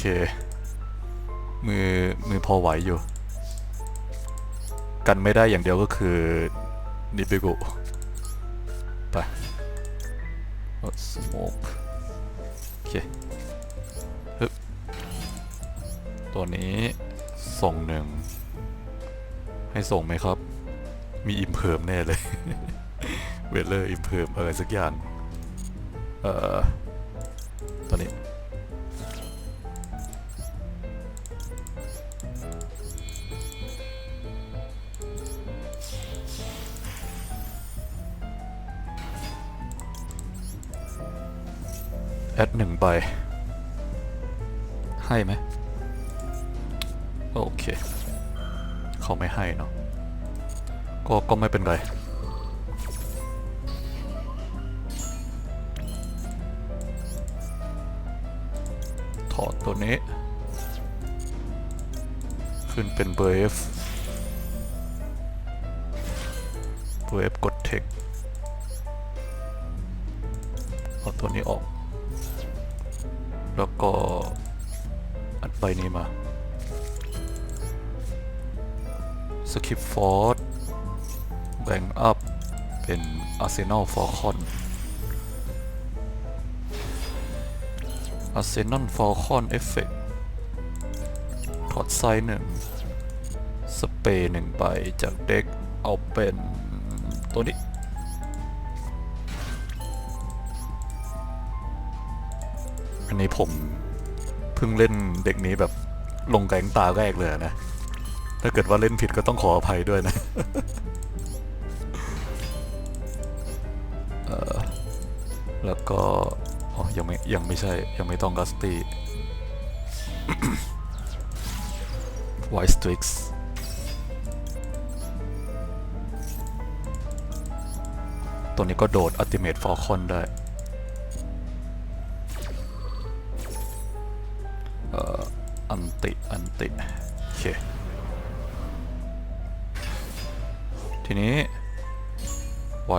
เค มือ มือพอไหวอยู่ กันไม่ได้อย่างเดียวก็คือ นิเบโกไปสโมกโอเคฮึบตัวนี้ส่งหนึ่ง ให้ส่งไหมครับ มีอิมเพิมแน่เลย เวเลอร์อิมเพิมอะไรสักอย่าง เอ่อ อดหนึ่งใบ ให้ไหมโอเค เขาไม่ให้เนาะก็ก็ไม่เป็นไรถอดตัวนี้ ขึ้นเป็น Brave Brave กด Tech เอาตัวนี้ออก แล้วก็อัดใบนี้มาสกิปฟอร์ดแบ่งอัพ เป็น Arsenal Falcon Arsenal Falcon Effect ถอดไซส์หนึ่งสเปรย์หนึ่งใบจากเด็กเอาเป็นตัวนี้ นี้ผมเพิ่งเล่นเด็กนี้แบบลงแกงตาแรกเลยนะ ถ้าเกิดว่าเล่นผิดก็ต้องขออภัยด้วยนะแล้วก็อ๋อยังไม่ยังไม่ใช่ยังไม่ต้องกัสตี้ไวสตริกส์ตัวนี้ก็โดดอัติเม e ฟอลคอนได้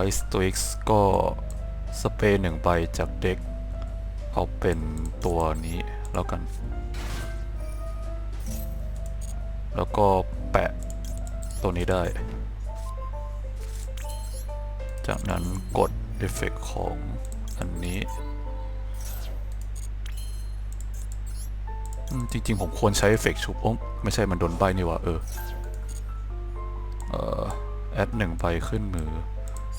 White Strix ก็สเปรย์หนึ่งใบจากเด็ก เอาเป็นตัวนี้แล้วกัน แล้วก็แปะตัวนี้ได้ จากนั้นกดเอฟเฟกของอันนี้ จริง ๆ ผมควรใช้เอฟเฟกชุบโอ้ไม่ใช่มันโดนใบนี่ว่าเออ เออแอดหนึ่งใบขึ้นมือ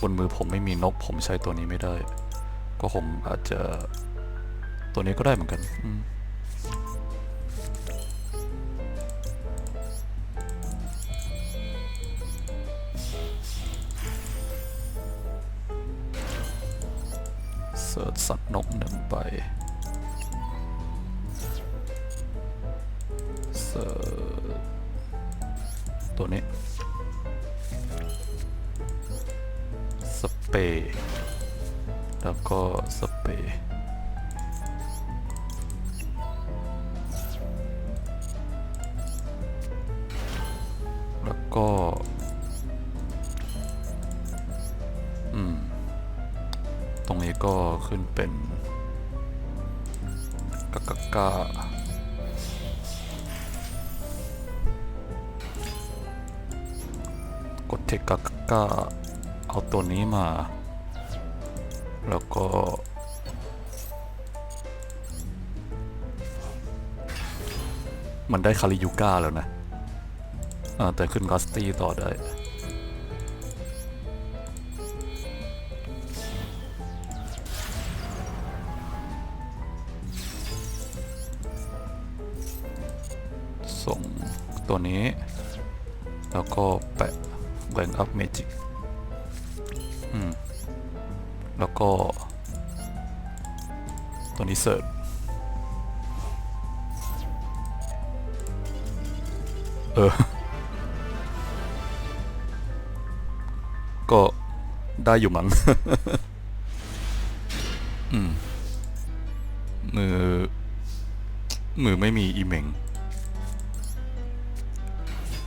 บนมือผมไม่มีนก ผมใช้ตัวนี้ไม่ได้ ก็คงอาจจะตัวนี้ก็ได้เหมือนกันเสิร์ชสัตว์นกหนึ่งใบเสิร์ชตัวนี้ เปย์แล้วก็สเปย์แล้วก็ อืม ตรงนี้ก็ขึ้นเป็นกากากากดเทคกากากา เอาตัวนี้มา แล้วก็ มันได้คาริยูก้าแล้วนะอ่าแต่ขึ้นกัสตี้ต่อได้ส่งตัวนี้ แล้วก็แปะแบงอัพเมจิก แล้วก็ ตัวนี้เสิร์ชเออ ก็ได้อยู่มั้งอืมมือ มือไม่มีอีเมง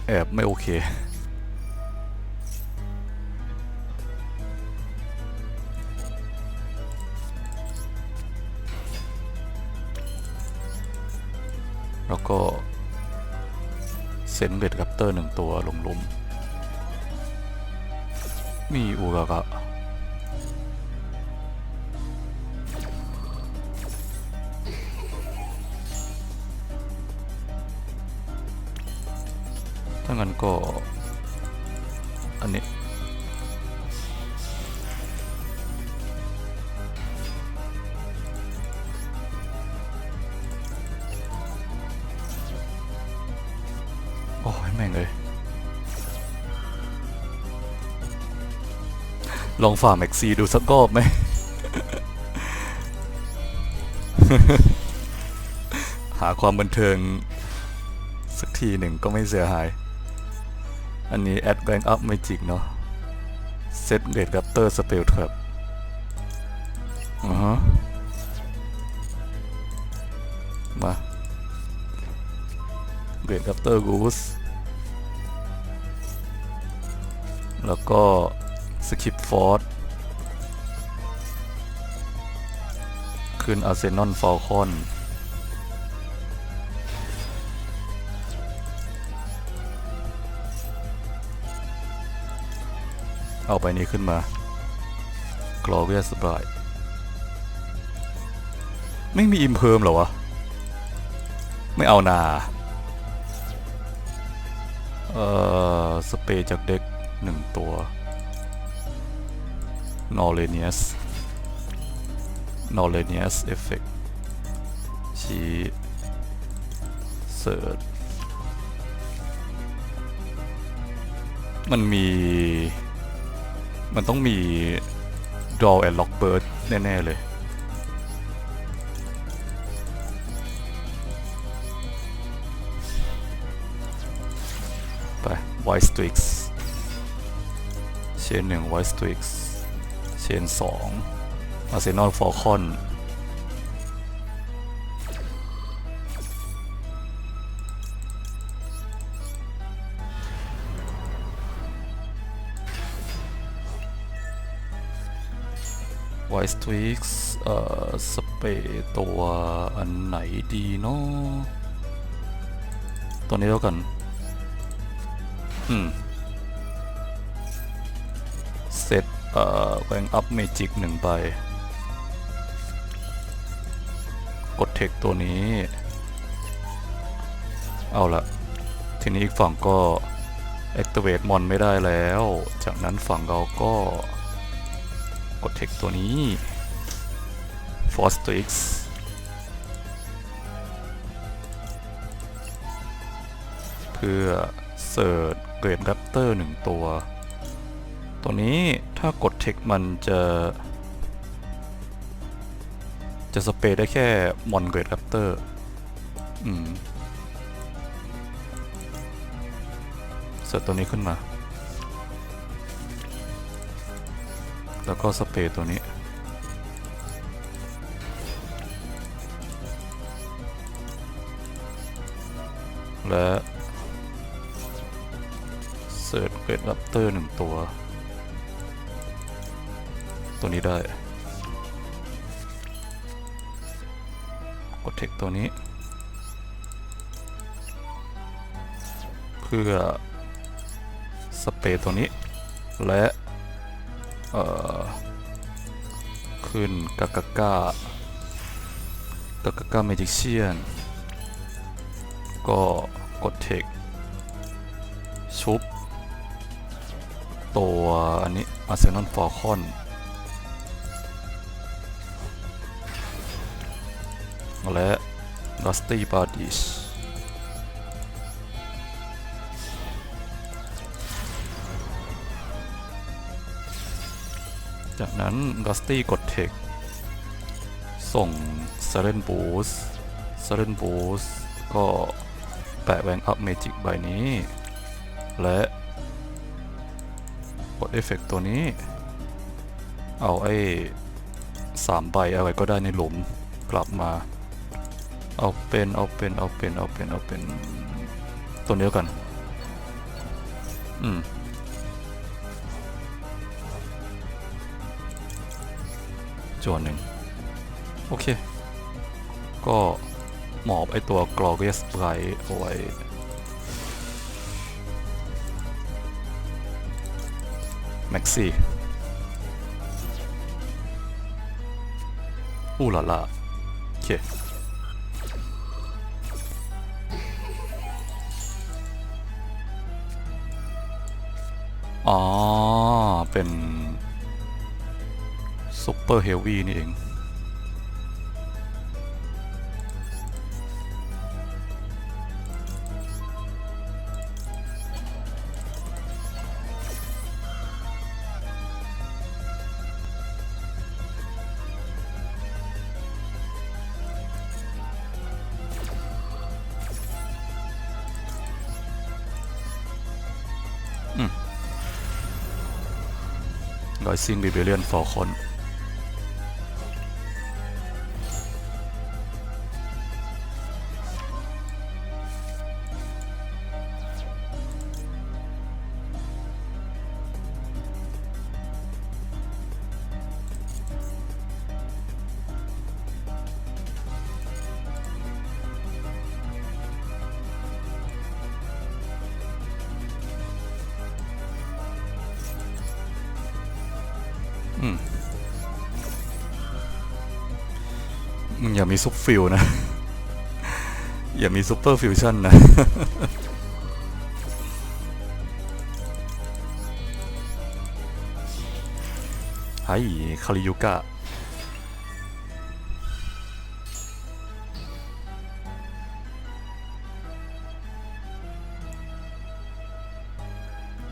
แอบไม่โอเค แล้วก็ เซนเบดกัปเตอร์หนึ่งตัวลงลุม มีอูกากะ ลองฝ่าแม็กซีดูสักรอบไหม หาความบันเทิง สักทีหนึ่งก็ไม่เสียหาย อันนี้แอดแ a งอัพไม่จริงเนาะเซตเดดแรปเตอร์สเปลเทิร์บอือฮะมาเดดแรปเตอร์กูสแล้วก็สกิป ฟอร์ดขึ้นอาร์เซนอลฟอลคอนเอาไปนี้ขึ้นมา Glorious Bride ไม่มีอิมเพิมเหรอวะ ไม่เอานา เอ่อ สเปรจากเด็กหนึ่งตัว n o l e n i u s n o l e n i u s Effect ชี้เสิร์ชมันมี มันต้องมี Draw and Lock Bird แน่ ๆ เลย ไป White Strix เชนหนึ่ง White Strix เชนสอง Arsenal Falcon ไวส์ทวิกส์เอ่อสเปตัวอันไหนดีเนาะตัวนี้แล้วกัน อืมเซต เอ่อแวงอัพเมจิกหนึ่งใบ กดเทคตัวนี้ เอาละทีนี้อีกฝั่งก็ activate มอนไม่ได้แล้ว จากนั้นฝั่งเราก็กดเทคตัวนี้ Force to X เพื่อเสิร์ชเกรดแรปเตอร์หนึ่งตัว ตัวนี้ถ้ากดเทคมันจะ จะสเปรย์ได้แค่มอนเกรดแรปเตอร์อืมเสิร์ชตัวนี้ขึ้นมา แล้วก็สเปรย์ตัวนี้ และเสิร์ชเกรดรับเตอร์หนึ่งตัว ตัวนี้ได้ กดเทคตัวนี้ เพื่อ สเปรย์ตัวนี้ และ เอ่อ ขึ้นกากากากากากาเมจิเชียน ก็กดเทคชุบ ตัว อันนี้อาร์เซนอลฟอร์คอน และดัสตี้บาดิชจากนั้นดัสตี้กดเทคส่ง s เ r นบูส s เ r นบูสก็แปะแวงอัพเมจิกใบนี้ และกดเอฟเฟกตัวนี้ เอาไอ้สามใบอะไรก็ได้ในหลุมกลับมา เอาเป็นเอาเป็นเอาเป็นเอาเป็นเอาเป็นตัวนี้แล้วกัน อืมจวนหนึ่งโอเค ก็หมอบไอตัว glorious bright เอาไว้แม็กซี่อู้หล่ะล่ะโอเค อ๋อ เป็นซุปเปอร์เฮลวี่นี่เอง รอย มึงอย่ามีซุปฟิลนะ อย่ามีซุปเปอร์ฟิวชั่นนะไฮ้คาริยุกะ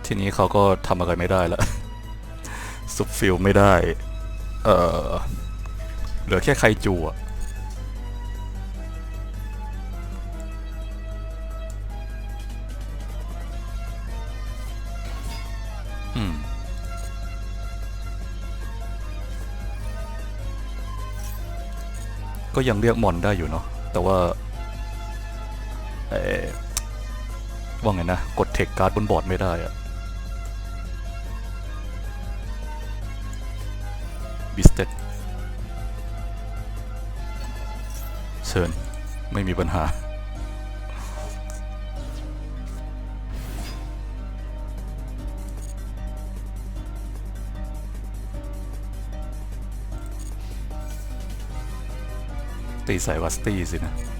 ทีนี้เขาก็ทำอะไรไม่ได้ละ ซุปฟิลไม่ได้ เออเหลือแค่ไคจูอะอืมก็ยังเรียกมอนได้อยู่เนาะ แต่ว่าเออว่าไงนะ กดเทคการ์ดบนบอร์ดไม่ได้อะ บิสเต็ดเชิญ ไม่มีปัญหา ตีใส่วัสตี้สินะ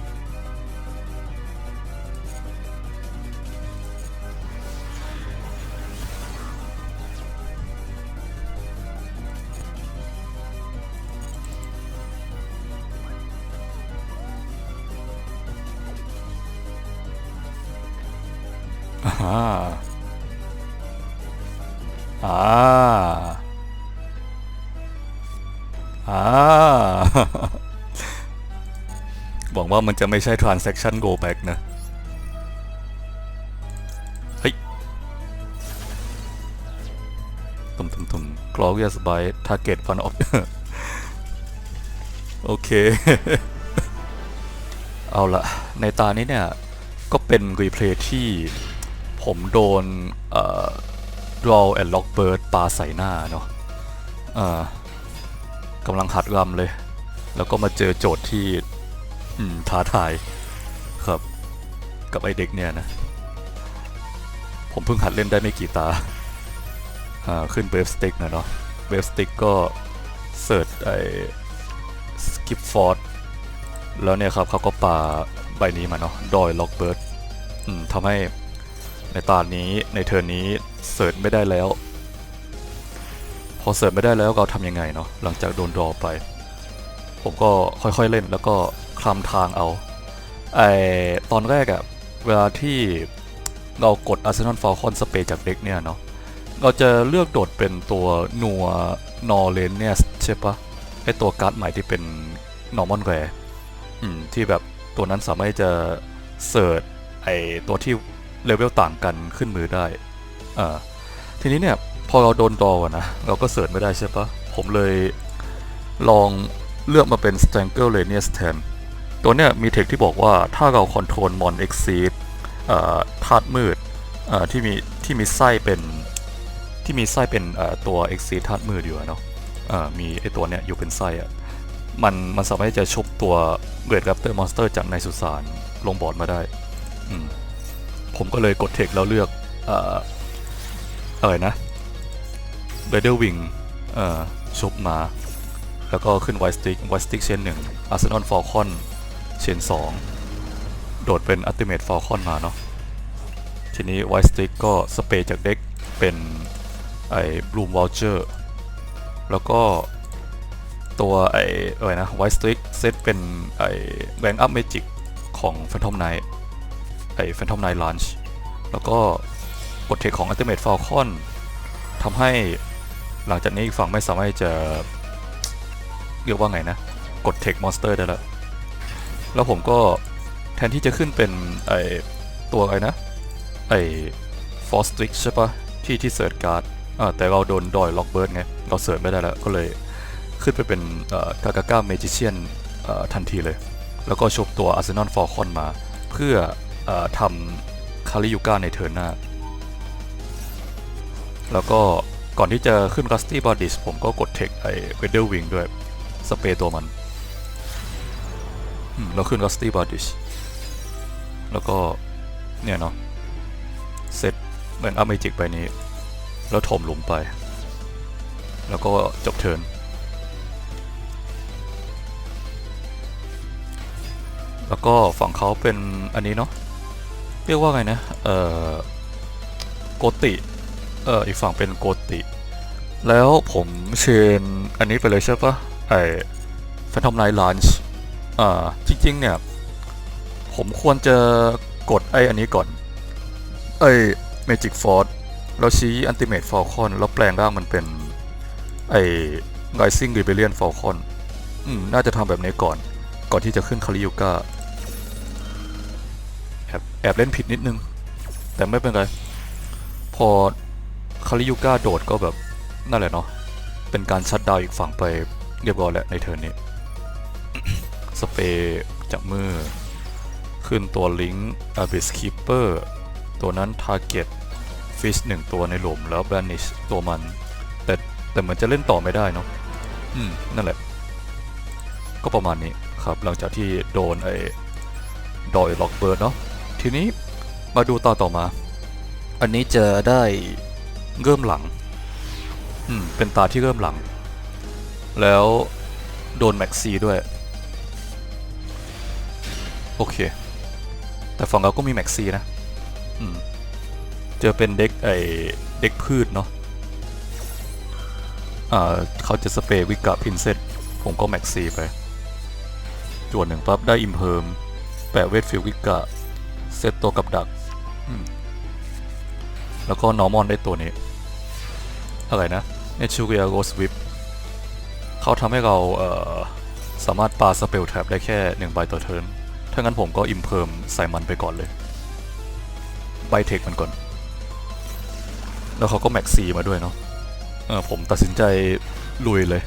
อ่าอ่าอ่าหวังว่ามันจะไม่ใช่ transaction go back นะ เฮ้ยตุ่มตุ่มตุ่ม glorious by target fun of โอเค เอาละในตานี้เนี่ย ก็เป็นรีเพลย์ที่ ผมโดนเอ่อ draw and lock bird ปาใส่หน้าเนาะเอ่อกำลังหัดรำเลย แล้วก็มาเจอโจทย์ที่ท้าทายครับ กับไอเด็กเนี่ยนะ ผมเพิ่งหัดเล่นได้ไม่กี่ตาอ่าขึ้นเวฟสติ๊กนะเนาะเวฟสติ๊กก็เสิร์ชไอสกิปฟอร์ดแล้วเนี่ยครับเขาก็ปาใบนี้มาเนาะดอยล็อกเบิร์ดอืมทำให้ ในตอนนี้ในเทอร์นนี้เสิร์ชไม่ได้แล้ว พอเสิร์ชไม่ได้แล้วเราทำยังไงเนาะหลังจากโดนดรอไป ผมก็ค่อยๆเล่นแล้วก็คลำทางเอาไอตอนแรกอะเวลาที่เรากด Arsenal Falcon Spray จากเด็กเนี่ยเนาะเราจะเลือกโดดเป็นตัวนัวนอเลนเนี่ยใช่ปะไอตัวการ์ดใหม่ที่เป็น Normal Rare อืมที่แบบตัวนั้นสามารถจะเสิร์ชไอตัวที่ เลเวลต่างกันขึ้นมือได้อ่าทีนี้เนี่ยพอเราโดนดออะนะ เราก็เสิร์ชไม่ได้ใช่ปะผมเลยลองเลือกมาเป็น Strangle Radius แทนตัวเนี้ยมีเทคที่บอกว่าถ้าเราคอนโทรลมอน Exceed เอ่อธาตุมืดอ่อที่มีที่มีไส้เป็นที่มีไส้เป็นอ่อตัว Exceed ธาตุมืดอยู่เนาะอ่อมีไอตัวเนี้ยอยู่เป็นไส้อะมันมันสามารถจะชุบตัวเกรด r ร p เตอร์มอนสเตอร์จากในสุสานลงบอร์ดมาได้อืม ผมก็เลยกดเทคแล้วเลือกเอ่อะไรนะเบเดอร์วิงชุบมา แล้วก็ขึ้นไวสติกไวสติกเชนหนึ่งอาร์เซนอลฟอลคอนเชนสองโดดเป็นอัลติเม e ฟอลคอนมาเนาะทีนี้ไวสติกก็สเปรย์จากเด็กเป็นไอ้บลูมวอลเจอร์แล้วก็ตัวไอ้อะไรนะไวสติกเซตเป็นไอ้แบงค์อัพเมจิกของแฟนทอมไนท์ ไอ้แฟนทอมไนลันช์แล้วก็กดเทคของอัลติเม e ฟอลคอนทำให้หลังจากนี้อีกฝั่งไม่สามารถจะเรียกว่าไงนะ กดเทคมอนสเตอร์ได้แล้ว แล้วผมก็แทนที่จะขึ้นเป็นไอ้ตัวอะไรนะ ไอ้ฟอสติกใช่ปะที่ที่เสิร์ชการ์ดแต่เราโดนดอยล็อกเบิร์ดไง เราเสิร์ชไม่ได้แล้ว ก็เลยขึ้นไปเป็นกากาก้าเมจิเชียนทันทีเลย แล้วก็ชบตัวอาร์เซนอลฟอร์คอนมา เพื่อ ทำคาริยูก้าในเทิร์นหน้า แล้วก็ก่อนที่จะขึ้น Rusty b o d i s ผมก็กดเทคไอเวเดอร์วิงด้วย สเปรย์ตัวมันมแล้วขึ้น Rusty b o d i s แล้วก็ เนี่ยเนาะเซตเหมือนอเมจิกไปนี้ แล้วถมลงไป แล้วก็จบเทิร์นแล้วก็ฝั่งเขาเป็นอันนี้เนาะ เรียกว่าไงนะ เอ่อ โกติ เอออีกฝั่งเป็นโกติ แล้วผมเชนอันนี้ไปเลยใช่ปะไอแฟนทอมไนท์ลันช์อ่า จริง ๆ เนี่ย ผมควรจะกดไออันนี้ก่อน ไอเมจิกฟอร์ดแล้วชี้อันติเม e ฟอลคอนแล้วแปลงร่างมันเป็น ไอไ i ซิ่ง r ิเบเลียนฟอลคอน อืม น่าจะทำแบบนี้ก่อน ก่อนที่จะขึ้นคาริยูกา แอบเล่นผิดนิดนึง แต่ไม่เป็นไร พอคาริยูก้าโดดก็แบบนั่นแหละเนาะเป็นการชัดดาวอีกฝั่งไปเรียบร้อยแล้วในเทิร์นนี้ สเปรย์จากมือ ขึ้นตัวลิงก์อาบิสคีเปอร์ตัวนั้นทาร์เก็ตฟิชหนึ่งตัวในหลุมแล้วแบนิชตัวมัน แต่แต่เหมือนจะเล่นต่อไม่ได้เนาะอืม นั่นแหละ ก็ประมาณนี้ครับหลังจากที่โดนไอ้ดอยล็อกเบิร์ดเนาะ ทีนี้มาดูต่อต่อมา อันนี้จะได้เริ่มหลัง อืม เป็นตาที่เริ่มหลัง แล้วโดนแม็กซีด้วย โอเค แต่ฝั่งเราก็มีแม็กซีนะ อืม เจอเป็นเด็กไอเด็กพืชเนาะอ่าเขาจะสเปรย์วิกาพินเซตผมก็แม็กซีไปจวนหนึ่งปั๊บได้อิมเพิร์มแปะเวทฟิลวิกา เซตตัวกับดัก แล้วก็นอร์มอนได้ตัวนี้ อะไรนะเนชูเรียโรสวิปเขาทำให้เราเสามารถปาสเปลแท็บได้แค่หนึ่งใบต่อเทิร์น ถ้างั้นผมก็อิมเพิร์มใส่มันไปก่อนเลยใบเทคมันก่อน แล้วเขาก็แม็กซีมาด้วยเนาะเออผมตัดสินใจลุยเลย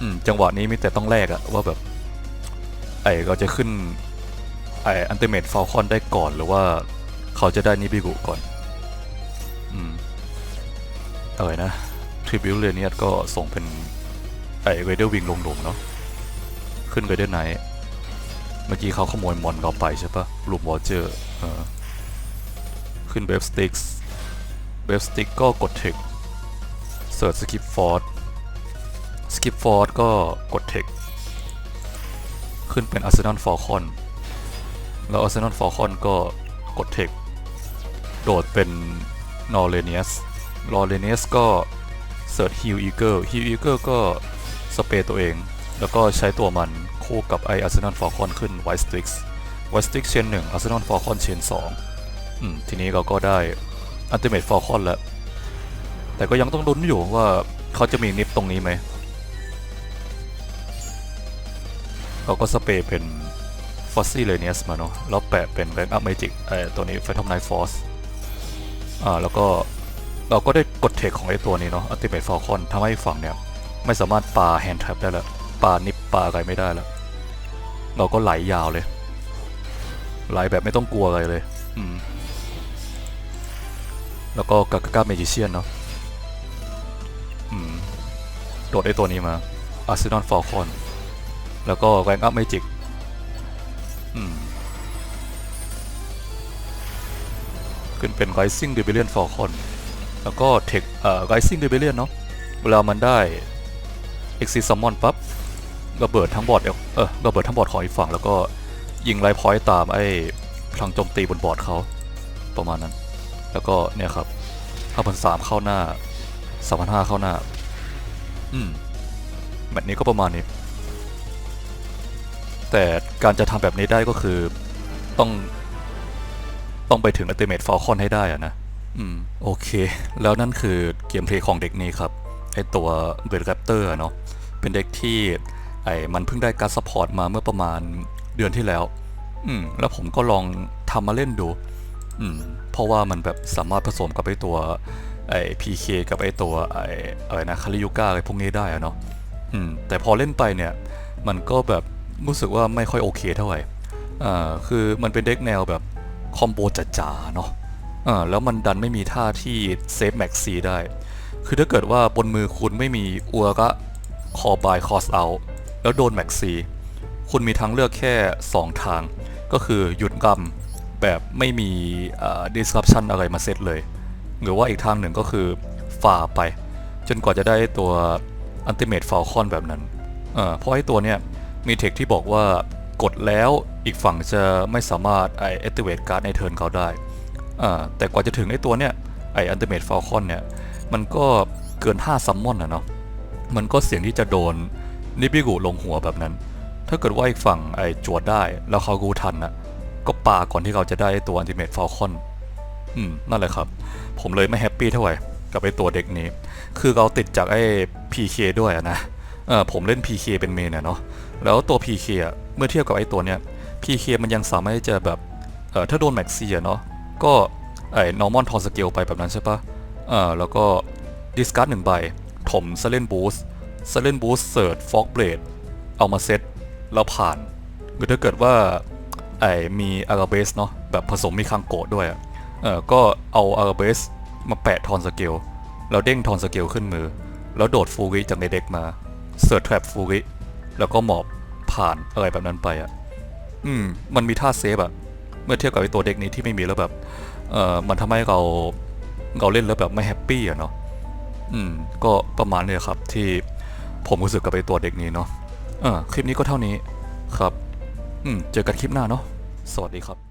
อืม จังหวะนี้มีแต่ต้องแลกอะว่าแบบ ไอเราจะขึ้น ไออันเตเม e ฟ a ลคอนได้ก่อนหรือว่าเขาจะได้นิบิกุก่อน อืมเอะไรนะทริบิวเรเนียก็ส่งเป็นไอเรเดอร์วิงลงหลุมเนาะขึ้นเรเดอร์ไนเมื่อกี้เขาขโมยมอนเราไปใช่ปะลูมวอเจอร์เออขึ้นเบฟสติกส์เบฟสติกก็กดเทคเสิร์ชสกิปฟอร์ดสกิปฟอร์ดก็กดเทคขึ้นเป็นอาร์เซนอลฟอร์คอน แล้วอาร์เซนอลฟอร์คอนก็กดเทค โดดเป็นนอร์เรเนียสนอร์เรเนียสก็เสิร์ชฮิลอีเกิลฮิลอีเกิลก็สเปรย์ตัวเอง แล้วก็ใช้ตัวมันคู่กับไออาร์เซนอลฟอร์คอนขึ้นไวสติกส์ไวสติกเชนหนึ่งอาร์เซนอลฟอร์คอนเชนสองอืมทีนี้เราก็ได้อันติเม e ฟอร์คอนแล้ว แต่ก็ยังต้องลุ้นอยู่ว่าเขาจะมีนิฟตรงนี้ไหมเราก็สเปรย์เป็น ฟอสซี่เลเนียสมาเนาะแล้วแปะเป็นแบงค์อัพเมจิกไอตัวนี้ไฟทอมไนฟอสอ่าแล้วก็เราก็ได้กดเทคของไอตัวนี้เนาะอัลติเม e ฟอร์คอนทำให้ฝั่งเนี่ย ไม่สามารถปาแฮนด์แท p ได้แล้วปานิปปาอะไรไม่ได้แล้ว เราก็ไหลยาวเลย ไหลแบบไม่ต้องกลัวอะไรเลยอืมแล้วก็กากาก้าเมจิเชียนเนาะอืมโดดไอตัวนี้มาอาร์เซนอลฟอลคอนแล้วก็แรงอัพเมจิก ขึ้นเป็น Rising Rebellion Falcon แล้วก็เทคเอ่อ Rising Rebellion เนาะเวลามันได้ Exit Summon ปั๊บระเบิดทั้งบอร์ดเออระเบิดทั้งบอร์ดของอีกฝั่ง แล้วก็ยิงไลท์พอยต์ตามไอ้พลังโจมตีบนบอร์ดเขาประมาณนั้น แล้วก็เนี่ยครับ5,003เข้าหน้า3,500เข้าหน้า อืมแบบนี้ก็ประมาณนี้ แต่การจะทำแบบนี้ได้ก็คือต้องต้องไปถึง Ultimate Falcon ให้ได้อะนะ อืม โอเค แล้วนั่นคือเกมเพลย์ของเด็กนี้ครับ ไอตัว b e d Raptor อะเนาะ เป็นเด็กที่ไอมันเพิ่งได้การซัพพอร์ตมาเมื่อประมาณเดือนที่แล้ว อืม แล้วผมก็ลองทำมาเล่นดู อืม เพราะว่ามันแบบสามารถผสมกับไอตัวไอ PK กับไอตัวไออะไรนะคาริยูก้าอะไรพวกนี้ได้อะเนาะ อืม แต่พอเล่นไปเนี่ย มันก็แบบ รู้สึกว่าไม่ค่อยโอเคเท่าไหร่อ่าคือมันเป็นเด็กแนวแบบคอมโบจ๋าๆเนาะอ่าแล้วมันดันไม่มีท่าที่เซฟแม็กซีได้ คือถ้าเกิดว่าบนมือคุณไม่มีอัวระคอบายคอสเอาแล้วโดนแม็กซีคุณมีทางเลือกแค่ 2 ทาง ก็คือหยุดกรรมแบบไม่มีอ่า disruption อะไรมาเซตเลย หรือว่าอีกทางหนึ่งก็คือฝ่าไป จนกว่าจะได้ตัว Ultimate Falcon แบบนั้นเอ่อเพราะไอ้ตัวเนี้ย มีเทคที่บอกว่ากดแล้วอีกฝั่งจะไม่สามารถไอ activate การ์ดในเทิร์นเขาได้อ่าแต่กว่าจะถึงไอ้ตัวเนี้ยไอ้ Ultimate Falcon เนี่ย มันก็เกิน 5 ซัมมอนนะเนาะมันก็เสี่ยงที่จะโดนนิบิกุลงหัวแบบนั้น ถ้าเกิดว่าอีกฝั่งไอจวดได้ แล้วเขากูทันนะก็ปาก่อนที่เขาจะได้ไอตัว Ultimate Falcon อืม นั่นแหละครับ ผมเลยไม่แฮปปี้เท่าไหร่กับไอตัวเด็กนี้ คือเราติดจากไอ้ PK ด้วยอะนะเออผมเล่น PK เป็นเมนเนาะ แล้วตัว PK อะเมื่อเทียบกับไอ้ตัวเนี้ย PK มันยังสามารถที่จะแบบเออถ้าโดนแม็กซี่อะเนาะก็ไอ้ normal ทอนสเกลไปแบบนั้นใช่ปะเออแล้วก็ discard หนึ่งใบ ถม s เ l e n boost s เ l e n boost เสิร์ fog blade เอามาเซตแล้วผ่านหรือถ้าเกิดว่าไอ้มีอาราเบสเนาะแบบผสมมีคังโกะด้วยอะเออก็เอาอาราเบสมาแปะทอนสเกลแล้วเด้งทอนสเกลขึ้นมือ แล้วโดดฟูริจากในเด็กมาเสิร์ t แทรปฟูริ แล้วก็หมอบผ่านอะไรแบบนั้นไปอะอืม มันมีท่าเซฟอะเมื่อเทียบกับไอตัวเด็กนี้ที่ไม่มีแล้วแบบ เอ่อ มันทำให้เราเราเล่นแล้วแบบไม่แฮปปี้อะเนาะ อืม ก็ประมาณนี้ครับที่ผมรู้สึกกับไอตัวเด็กนี้เนาะ เออคลิปนี้ก็เท่านี้ครับ อืม เจอกันคลิปหน้าเนาะ สวัสดีครับ